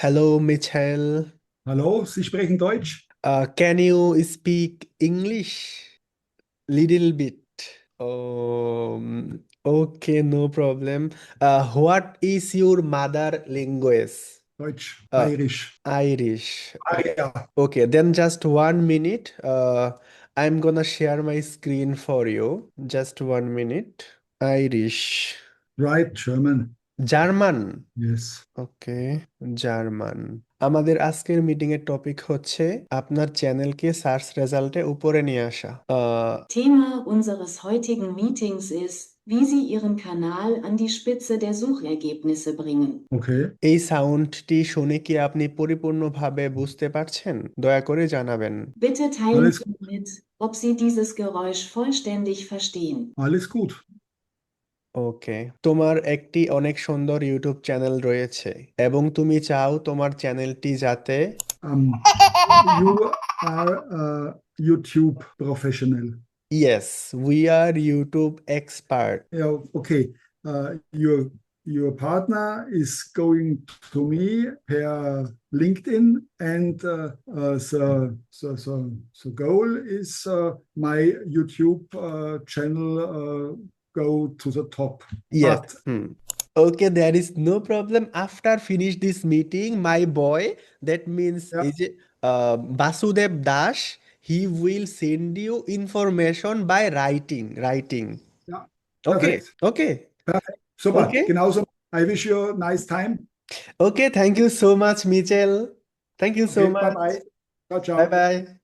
Hello, Michael. Hallo, Sie sprechen Deutsch? Uh, can you speak English? Little bit. Um, okay, no problem. Uh, what is your mother language? Deutsch, Uh, Bayerisch. Irish. Aria. Okay, then just one minute. Uh, I'm gonna share my screen for you. Just one minute. Irish. Right, German. German Yes. Okay German আমাদের আজকের meeting এর topic হচ্ছে আপনার চ্যানেলকে search রেজাল্টে উপরে নিয়ে আসা আহ, Thema unseres heutigen Meetings ist, wie Sie Ihren Kanal an die Spitze der Suchergebnisse bringen. Okay. এই সাউন্ডটি শুনে কি আপনি পরিপূর্ণভাবে বুঝতে পারছেন দয়া করে জানাবেন Bitte teilen Alles Sie mit, ob Sie dieses Geräusch vollständig verstehen. Alles gut. ওকে। তোমার একটি অনেক সুন্দর ইউটিউব চ্যানেল রয়েছে এবং তুমি চাও তোমার চ্যানেলটি যাতে আর YouTube professional yes we are YouTube expert okay your your partner is going to me here LinkedIn and so goal is my YouTube channel go to the top. Yes. But Hmm. Okay, there is no problem. After finish this meeting, my boy, that means Yeah. is it, uh, Basudev Dash, he will send you information by writing, writing. Yeah, Okay, perfect. okay, super. Okay. Genauso. I wish you a nice time. okay. Thank you so much, Mitchell. Thank you so Okay, much. bye bye. Ciao, ciao. Bye bye.